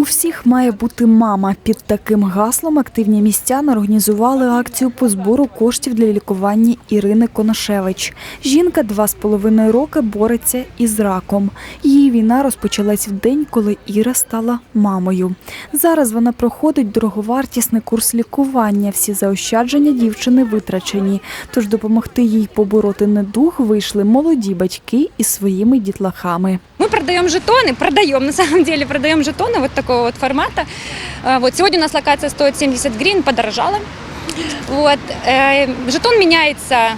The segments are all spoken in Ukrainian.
У всіх має бути мама. Під таким гаслом активні містяни організували акцію по збору коштів для лікування Ірини Коношевич. Жінка два з половиною роки бореться із раком. Її війна розпочалась в день, коли Іра стала мамою. Зараз вона проходить дороговартісний курс лікування. Всі заощадження дівчини витрачені. Тож допомогти їй побороти недуг вийшли молоді батьки із своїми дітлахами. Мы продаем жетоны, продаем, на самом деле продаем жетоны вот такого вот формата. Вот сегодня у нас локация стоит 70 гривен, подорожала. Вот. э, Жетон меняется,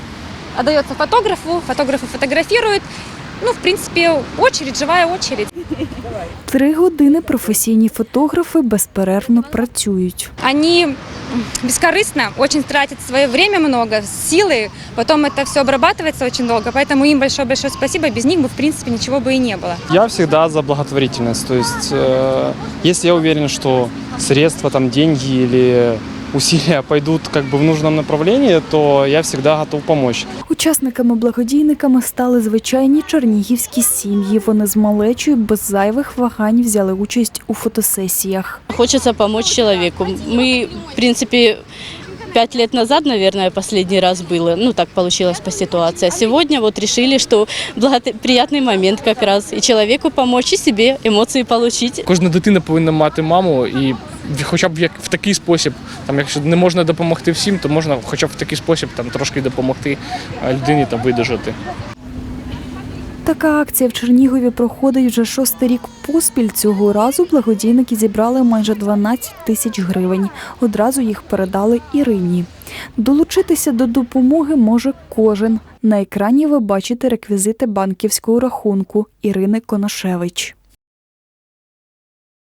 отдается фотографу, фотографы фотографируют. Ну, в принципе, очередь, живая очередь. Три години професійні фотографи безперервно працюють. Они м, бескорыстно очень тратят свое время много, силы, потом это все обрабатывается очень долго, поэтому им большое-большое спасибо, без них бы, в принципе, ничего бы и не было. Я всегда за благотворительность. То есть, э, если я уверен, что средства, там, деньги или усилия пойдут как бы в нужном направлении, то я всегда готов помочь. Учасниками-благодійниками стали звичайні чернігівські сім'ї. Вони з малечою без зайвих вагань взяли участь у фотосесіях. Хочеться помочь чоловіку. Ми в принципе, пять лет назад, наверное, последний раз было. Ну, так получилось по ситуации. А сегодня вот решили, что благоприятный момент как раз. И человеку помочь, и себе эмоции получить. Кожна дитина повинна мати маму і в- хоча б як в такий спосіб, там якщо не можна допомогти всім, то можна хоча б в такий спосіб там трошки допомогти е, людині та видержати. Така акція в Чернігові проходить вже шостий рік поспіль. Цього разу благодійники зібрали майже 12 тисяч гривень. Одразу їх передали Ірині. Долучитися до допомоги може кожен. На екрані ви бачите реквізити банківського рахунку Ірини Коношевич.